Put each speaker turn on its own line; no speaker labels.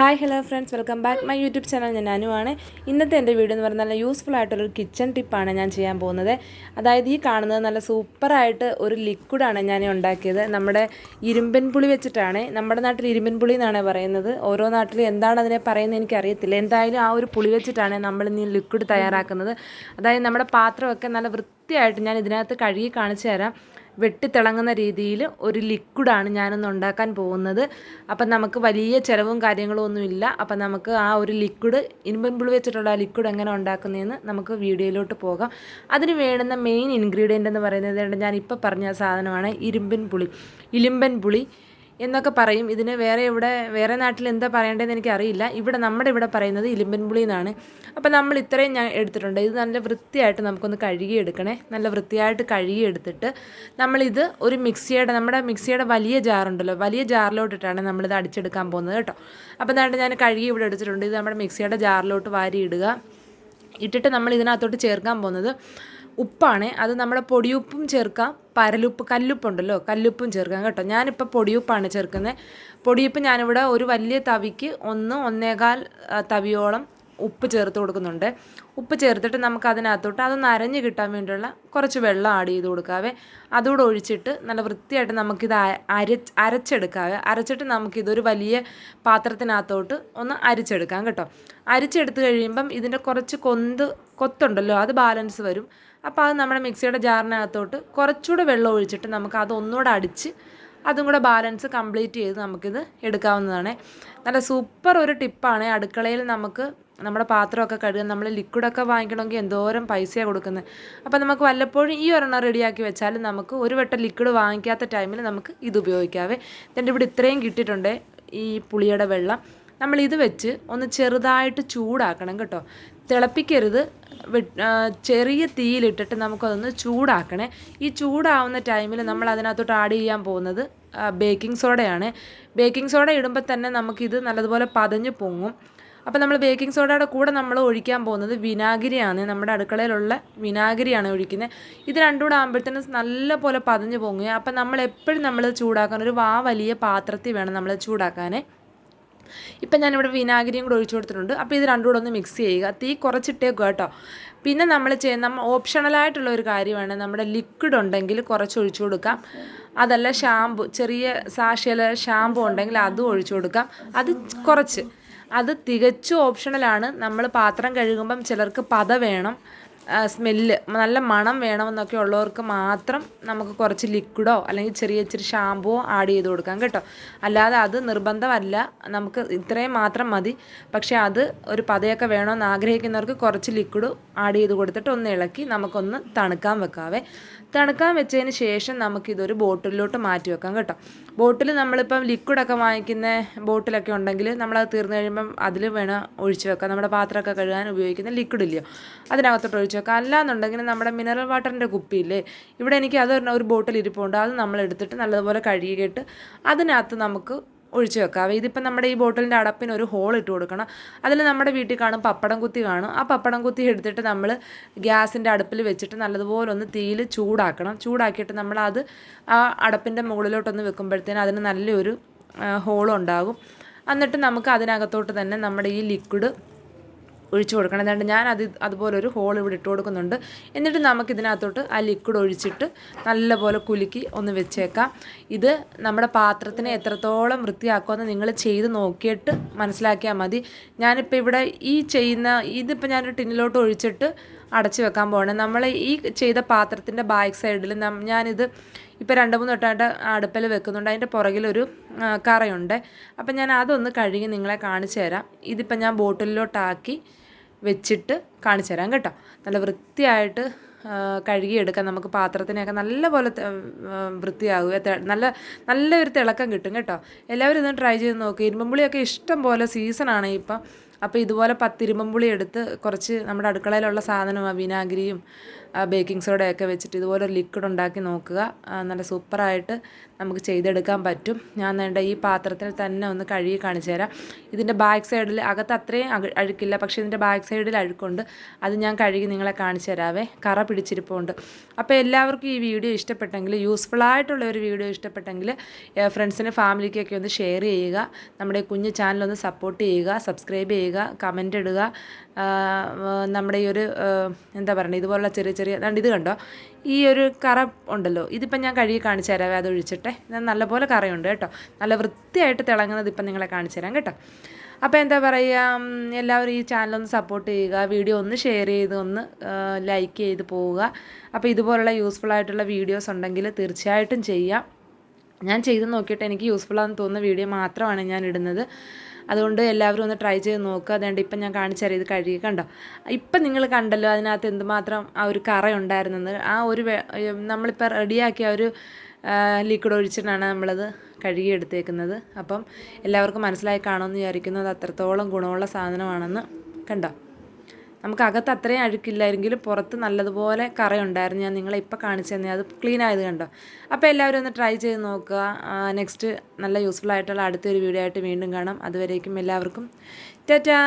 Hi hello friends welcome back my YouTube channel ഞാൻ അനുവാണ് ഇന്നത്തെ എന്റെ വീഡിയോ എന്ന് പറഞ്ഞാൽ നല്ല യൂസ്ഫുൾ ആയിട്ടുള്ളൊരു കിച്ചൺ ടിപ്പാണ് ഞാൻ ചെയ്യാൻ പോകുന്നത്. അതായത് ഈ കാണുന്നത് നല്ല സൂപ്പറായിട്ട് ഒരു ലിക്വിഡാണ് ഞാൻ ഉണ്ടാക്കിയത്. നമ്മുടെ ഇരുമ്പൻ പുളി വെച്ചിട്ടാണ്. നമ്മുടെ നാട്ടിൽ ഇരുമ്പൻ പുളി എന്നാണ് പറയുന്നത്. ഓരോ നാട്ടിലും എന്താണ് അതിനെ പറയുന്നത് എനിക്കറിയത്തില്ല. എന്തായാലും ആ ഒരു പുളി വെച്ചിട്ടാണ് നമ്മൾ ഇനി ലിക്വിഡ് തയ്യാറാക്കുന്നത്. അതായത് നമ്മുടെ പാത്രമൊക്കെ നല്ല വൃത്തിയായിട്ട് ഞാൻ ഇതിനകത്ത് കഴുകി കാണിച്ചു തരാം. വെട്ടിത്തിളങ്ങുന്ന രീതിയിൽ ഒരു ലിക്വിഡാണ് ഞാനൊന്ന് ഉണ്ടാക്കാൻ പോകുന്നത്. അപ്പം നമുക്ക് വലിയ ചിലവും കാര്യങ്ങളും ഒന്നുമില്ല അപ്പം നമുക്ക് ആ ഒരു ലിക്വിഡ് ഇരുമ്പൻ പുളി വെച്ചിട്ടുള്ള ആ ലിക്വിഡ് എങ്ങനെ ഉണ്ടാക്കുന്നതെന്ന് നമുക്ക് വീഡിയോയിലോട്ട് പോകാം. അതിന് വേണ്ടുന്ന മെയിൻ ഇൻഗ്രീഡിയന്റ് എന്ന് പറയുന്നത് ഞാൻ ഇപ്പോൾ പറഞ്ഞ സാധനമാണ് ഇരുമ്പൻ പുളി. ഇലിമ്പൻ പുളി. എന്നൊക്കെ പറയും. ഇതിന് വേറെ ഇവിടെ വേറെ നാട്ടിൽ എന്താ പറയേണ്ടതെന്ന് എനിക്കറിയില്ല. ഇവിടെ നമ്മുടെ ഇവിടെ പറയുന്നത് ഇലിമ്പൻ പുളി എന്നാണ്. അപ്പോൾ നമ്മൾ ഇത്രയും ഞാൻ എടുത്തിട്ടുണ്ട്. ഇത് നല്ല വൃത്തിയായിട്ട് നമുക്കൊന്ന് കഴുകിയെടുക്കണേ. നല്ല വൃത്തിയായിട്ട് കഴുകിയെടുത്തിട്ട് നമ്മളിത് ഒരു മിക്സിയുടെ നമ്മുടെ മിക്സിയുടെ വലിയ ജാറുണ്ടല്ലോ വലിയ ജാറിലോട്ടിട്ടാണ് നമ്മളിത് അടിച്ചെടുക്കാൻ പോകുന്നത് കേട്ടോ. അപ്പോൾ എന്താണ്ട് ഞാൻ കഴുകി ഇവിടെ എടുത്തിട്ടുണ്ട്. ഇത് നമ്മുടെ മിക്സിയുടെ ജാറിലോട്ട് വാരിയിടുക. ഇട്ടിട്ട് നമ്മൾ ഇതിനകത്തോട്ട് ചേർക്കാൻ പോകുന്നത്. ഉപ്പാണ്. അത് നമ്മുടെ പൊടിയുപ്പും ചേർക്കാം. പരലുപ്പ് കല്ലുപ്പുണ്ടല്ലോ കല്ലുപ്പും ചേർക്കാം കേട്ടോ. ഞാനിപ്പോൾ പൊടിയുപ്പാണ് ചേർക്കുന്നത് പൊടിയുപ്പ് ഞാനിവിടെ ഒരു വലിയ തവിക്ക് ഒന്ന് ഒന്നേകാൽ തവിയോളം ഉപ്പ് ചേർത്ത് കൊടുക്കുന്നുണ്ട്. ഉപ്പ് ചേർത്തിട്ട് നമുക്ക് അതിനകത്തോട്ട് അതൊന്ന് അരഞ്ഞ് കിട്ടാൻ വേണ്ടിയുള്ള കുറച്ച് വെള്ളം ആഡ് ചെയ്ത് കൊടുക്കാവേ. അതുകൂടെ ഒഴിച്ചിട്ട് നല്ല വൃത്തിയായിട്ട് നമുക്കിത് അര അരച്ചെടുക്കാവേ. അരച്ചിട്ട് നമുക്കിതൊരു വലിയ പാത്രത്തിനകത്തോട്ട് ഒന്ന് അരിച്ചെടുക്കാം കേട്ടോ. അരിച്ചെടുത്ത് കഴിയുമ്പം ഇതിന്റെ കുറച്ച് കൊന്ത് കൊത്തുണ്ടല്ലോ അത് ബാലൻസ് വരും. അപ്പോൾ അത് നമ്മുടെ മിക്സിയുടെ ജാറിനകത്തോട്ട് കുറച്ചുകൂടെ വെള്ളം ഒഴിച്ചിട്ട് നമുക്ക് അത് ഒന്നുകൂടെ അടിച്ച് അതും കൂടെ ബാലൻസ് കംപ്ലീറ്റ് ചെയ്ത് നമുക്കിത് എടുക്കാവുന്നതാണ്. നല്ല സൂപ്പർ ഒരു ടിപ്പാണ് അടുക്കളയിൽ നമുക്ക് നമ്മുടെ പാത്രമൊക്കെ കഴുകാൻ നമ്മൾ ലിക്വിഡൊക്കെ വാങ്ങിക്കണമെങ്കിൽ എന്തോരം പൈസയാണ് കൊടുക്കുന്നത്. അപ്പോൾ നമുക്ക് വല്ലപ്പോഴും ഈ ഒരെണ്ണം റെഡിയാക്കി വെച്ചാൽ നമുക്ക് ഒരു വട്ടം ലിക്വിഡ് വാങ്ങിക്കാത്ത ടൈമിൽ നമുക്ക് ഇത് ഉപയോഗിക്കാവേ. ഇതിന്റെ ഇവിടെ ഇത്രയും കിട്ടിയിട്ടുണ്ട് ഈ പുളിയുടെ വെള്ളം. നമ്മൾ ഇത് വെച്ച് ഒന്ന് ചെറുതായിട്ട് ചൂടാക്കണം കേട്ടോ. തിളപ്പിക്കരുത്. ചെറിയ തീയിലിട്ടിട്ട് നമുക്കതൊന്ന് ചൂടാക്കണേ. ഈ ചൂടാവുന്ന ടൈമിൽ നമ്മൾ അതിനകത്തോട്ട് ആഡ് ചെയ്യാൻ പോകുന്നത് ബേക്കിംഗ് സോഡയാണ്. ബേക്കിംഗ് സോഡ ഇടുമ്പോൾ തന്നെ നമുക്കിത് നല്ലതുപോലെ പതഞ്ഞ് പൊങ്ങും. അപ്പോൾ നമ്മൾ ബേക്കിംഗ് സോഡയുടെ കൂടെ നമ്മൾ ഒഴിക്കാൻ പോകുന്നത് വിനാഗിരിയാണ്. നമ്മുടെ അടുക്കളയിലുള്ള വിനാഗിരിയാണ് ഒഴിക്കുന്നത് ഇത് രണ്ടും കൂടെ ആകുമ്പോഴത്തേനും നല്ല പോലെ പതഞ്ഞ് പൊങ്ങുക. അപ്പം നമ്മൾ എപ്പോഴും നമ്മൾ ചൂടാക്കാൻ ഒരു വാ വലിയ പാത്രത്തിൽ വേണം നമ്മൾ ചൂടാക്കാനേ. ഇപ്പം ഞാനിവിടെ വിനാഗിരിയും കൂടെ ഒഴിച്ചു കൊടുത്തിട്ടുണ്ട്. അപ്പോൾ ഇത് രണ്ടും കൂടെ ഒന്ന് മിക്സ് ചെയ്യുക. തീ കുറച്ചിട്ടേക്കുക കേട്ടോ. പിന്നെ നമ്മൾ ചെയ്യുന്ന ഓപ്ഷണലായിട്ടുള്ള ഒരു കാര്യമാണ്. നമ്മുടെ ലിക്വിഡ് ഉണ്ടെങ്കിൽ കുറച്ച് ഒഴിച്ചു കൊടുക്കാം. അതല്ല ഷാമ്പു ചെറിയ സാഷ്യൽ ഷാമ്പു ഉണ്ടെങ്കിൽ അതും ഒഴിച്ചു കൊടുക്കാം. അത് കുറച്ച്. അത് തികച്ചും ഓപ്ഷണലാണ് നമ്മൾ പാത്രം കഴുകുമ്പം ചിലർക്ക് പത വേണം. സ്മെല്ല് നല്ല മണം വേണമെന്നൊക്കെ ഉള്ളവർക്ക് മാത്രം നമുക്ക് കുറച്ച് ലിക്വിഡോ അല്ലെങ്കിൽ ചെറിയ ഇച്ചിരി ഷാമ്പുവോ ആഡ് ചെയ്ത് കൊടുക്കാം കേട്ടോ. അല്ലാതെ അത് നിർബന്ധമല്ല. നമുക്ക് ഇത്രയും മാത്രം മതി. പക്ഷേ അത് ഒരു പതയൊക്കെ വേണമെന്ന് ആഗ്രഹിക്കുന്നവർക്ക് കുറച്ച് ലിക്വിഡ് ആഡ് ചെയ്ത് കൊടുത്തിട്ട് ഒന്ന് ഇളക്കി നമുക്കൊന്ന് തണുക്കാൻ വെക്കാവേ. തണുക്കാൻ വെച്ചതിന് ശേഷം നമുക്കിതൊരു ബോട്ടിലോട്ട് മാറ്റി വെക്കാം കേട്ടോ. ബോട്ടിൽ നമ്മളിപ്പം ലിക്വിഡൊക്കെ വാങ്ങിക്കുന്ന ബോട്ടിലൊക്കെ ഉണ്ടെങ്കിൽ നമ്മളത് തീർന്നു കഴിയുമ്പം അതിൽ വേണം ഒഴിച്ച് വെക്കാം. നമ്മുടെ പാത്രമൊക്കെ കഴുകാൻ ഉപയോഗിക്കുന്ന ലിക്വിഡ് ഇല്ലയോ? അതിനകത്തോട്ട് വെക്കാം അല്ലാന്നുണ്ടെങ്കിൽ നമ്മുടെ മിനറൽ വാട്ടറിന്റെ കുപ്പിയില്ലേ? ഇവിടെ എനിക്ക് അത് ഒരു ബോട്ടിൽ ഇരിപ്പുണ്ട് അത് നമ്മൾ എടുത്തിട്ട് നല്ലതുപോലെ കഴുകിയിട്ട് അതിനകത്ത് നമുക്ക് ഒഴിച്ച് വെക്കാം. ഇതിപ്പം നമ്മുടെ ഈ ബോട്ടിലിന്റെ അടപ്പിന് ഒരു ഹോൾ ഇട്ട് കൊടുക്കണം. അതിൽ നമ്മുടെ വീട്ടിൽ കാണും പപ്പടം കുത്തി കാണും. ആ പപ്പടം കുത്തി എടുത്തിട്ട് നമ്മൾ ഗ്യാസിന്റെ അടുപ്പിൽ വെച്ചിട്ട് നല്ലതുപോലെ ഒന്ന് തീയിൽ ചൂടാക്കണം. ചൂടാക്കിയിട്ട് നമ്മൾ അത് ആ അടപ്പിന്റെ മുകളിലോട്ടൊന്ന് വെക്കുമ്പോഴത്തേനും അതിന് നല്ലൊരു ഹോൾ ഉണ്ടാകും. എന്നിട്ട് നമുക്ക് അതിനകത്തോട്ട് തന്നെ നമ്മുടെ ഈ ലിക്വിഡ് ഒഴിച്ചു കൊടുക്കണം. അതുകൊണ്ട് ഞാൻ അത് അതുപോലെ ഒരു ഹോൾ ഇവിടെ ഇട്ട് കൊടുക്കുന്നുണ്ട്. എന്നിട്ട് നമുക്ക് ഇതിനകത്തോട്ട് ആ ലിക്വിഡ് ഒഴിച്ചിട്ട് നല്ലപോലെ കുലുക്കി ഒന്ന് വെച്ചേക്കാം. ഇത് നമ്മുടെ പാത്രത്തിനെ എത്രത്തോളം വൃത്തിയാക്കുമെന്ന് നിങ്ങൾ ചെയ്ത് നോക്കിയിട്ട് മനസ്സിലാക്കിയാൽ മതി. ഞാനിപ്പോൾ ഇവിടെ ഈ ചെയ്യുന്ന ഇതിപ്പോൾ ഞാനൊരു ടിന്നിലോട്ട് ഒഴിച്ചിട്ട് അടച്ചു വെക്കാൻ പോകണം നമ്മൾ ഈ ചെയ്ത പാത്രത്തിന്റെ ബാക്ക് സൈഡിൽ ഞാനിത് ഇപ്പോൾ രണ്ട് മൂന്ന് തൊട്ടായിട്ട് അടുപ്പിൽ വെക്കുന്നുണ്ട്. അതിന്റെ പുറകിലൊരു കറയുണ്ട്. അപ്പം ഞാൻ അതൊന്ന് കഴുകി നിങ്ങളെ കാണിച്ചു തരാം. ഇതിപ്പോൾ ഞാൻ ബോട്ടിലോട്ടാക്കി വെച്ചിട്ട് കാണിച്ചു തരാം കേട്ടോ. നല്ല വൃത്തിയായിട്ട് കഴുകിയെടുക്കാം. നമുക്ക് പാത്രത്തിനെയൊക്കെ നല്ലപോലെ പോലെ വൃത്തിയാകുക നല്ല നല്ലൊരു തിളക്കം കിട്ടും കേട്ടോ. എല്ലാവരും ഇതൊന്ന് ട്രൈ ചെയ്ത് നോക്കുക ഇരുമ്പുളിയൊക്കെ ഇഷ്ടം പോലെ സീസണാണ് ഇപ്പം. അപ്പോൾ ഇതുപോലെ പത്തിരുമ്പം പുളി എടുത്ത് കുറച്ച് നമ്മുടെ അടുക്കളയിലുള്ള സാധനം വിനാഗിരിയും ബേക്കിംഗ് സോഡയൊക്കെ വെച്ചിട്ട് ഇതുപോലെ ലിക്വിഡ് ഉണ്ടാക്കി നോക്കുക. നല്ല സൂപ്പറായിട്ട് നമുക്ക് ചെയ്തെടുക്കാൻ പറ്റും. ഞാൻ വേണ്ട ഈ പാത്രത്തിൽ തന്നെ ഒന്ന് കഴുകി കാണിച്ചു തരാം. ഇതിന്റെ ബാക്ക് സൈഡിൽ അകത്ത് അത്രയും അഴു- അഴുക്കില്ല. പക്ഷേ ഇതിന്റെ ബാക്ക് സൈഡിൽ അഴുക്കുണ്ട്. അത് ഞാൻ കഴുകി നിങ്ങളെ കാണിച്ചു തരാവേ. കറ പിടിച്ചിരിപ്പുണ്ട്. അപ്പോൾ എല്ലാവർക്കും ഈ വീഡിയോ ഇഷ്ടപ്പെട്ടെങ്കിൽ യൂസ്ഫുൾ ആയിട്ടുള്ള ഒരു വീഡിയോ ഇഷ്ടപ്പെട്ടെങ്കിൽ ഫ്രണ്ട്സിന് ഫാമിലിക്കൊക്കെ ഒന്ന് ഷെയർ ചെയ്യുക. നമ്മുടെ കുഞ്ഞു ചാനൽ ഒന്ന് സപ്പോർട്ട് ചെയ്യുക സബ്സ്ക്രൈബ് ചെയ്യുക കമന്റ് ഇടുക. നമ്മുടെ ഈ ഒരു എന്താ പറയുക ഇതുപോലുള്ള ചെറിയ ചെറിയ ഇത് കണ്ടോ? ഈ ഒരു കറ ഉണ്ടല്ലോ ഇതിപ്പം ഞാൻ കഴുകി കാണിച്ചു തരാം അത് ഒഴിച്ചിട്ടെ. ഞാൻ നല്ലപോലെ കറയുണ്ട് കേട്ടോ. നല്ല വൃത്തിയായിട്ട് തിളങ്ങുന്നത് ഇപ്പം നിങ്ങളെ കാണിച്ചു തരാം കേട്ടോ. അപ്പോൾ എന്താ പറയുക എല്ലാവരും ഈ ചാനലൊന്ന് സപ്പോർട്ട് ചെയ്യുക വീഡിയോ ഒന്ന് ഷെയർ ചെയ്ത് ഒന്ന് ലൈക്ക് ചെയ്ത് പോവുക. അപ്പോൾ ഇതുപോലുള്ള യൂസ്ഫുൾ ആയിട്ടുള്ള വീഡിയോസ് ഉണ്ടെങ്കിൽ തീർച്ചയായിട്ടും ചെയ്യാം. ഞാൻ ചെയ്ത് നോക്കിയിട്ട് എനിക്ക് യൂസ്ഫുൾ ആണെന്ന് തോന്നുന്ന വീഡിയോ മാത്രമാണ് ഞാൻ ഇടുന്നത്. അതുകൊണ്ട് എല്ലാവരും ഒന്ന് ട്രൈ ചെയ്ത് നോക്കുക അതുകൊണ്ട് ഇപ്പം ഞാൻ കാണിച്ചു തരാം. ഇത് കഴുകി. കണ്ടോ? ഇപ്പം നിങ്ങൾ കണ്ടല്ലോ അതിനകത്ത് എന്തുമാത്രം ആ ഒരു കറ ഉണ്ടായിരുന്നെന്ന് ആ ഒരു നമ്മളിപ്പോൾ റെഡിയാക്കിയ ഒരു ലിക്വിഡ് ഒഴിച്ചിട്ടാണ് നമ്മളത് കഴുകിയെടുത്തേക്കുന്നത്. അപ്പം എല്ലാവർക്കും മനസ്സിലായി കാണുമെന്ന് വിചാരിക്കുന്നു. അത് അത്രത്തോളം ഗുണമുള്ള സാധനമാണെന്ന് കണ്ടോ? നമുക്ക് അകത്ത് അത്രയും അഴുക്കില്ലായിരുന്നെങ്കിലും പുറത്ത് നല്ലതുപോലെ കറയുണ്ടായിരുന്നു. ഞാൻ നിങ്ങളെ ഇപ്പോൾ കാണിച്ചു തന്നെ. അത് ക്ലീൻ ആയത് കണ്ടോ? അപ്പോൾ എല്ലാവരും ഒന്ന് ട്രൈ ചെയ്ത് നോക്കുക. നെക്സ്റ്റ് നല്ല യൂസ്ഫുൾ ആയിട്ടുള്ള അടുത്തൊരു വീഡിയോ ആയിട്ട് വീണ്ടും കാണാം. അതുവരേക്കും എല്ലാവർക്കും. ടാറ്റാ!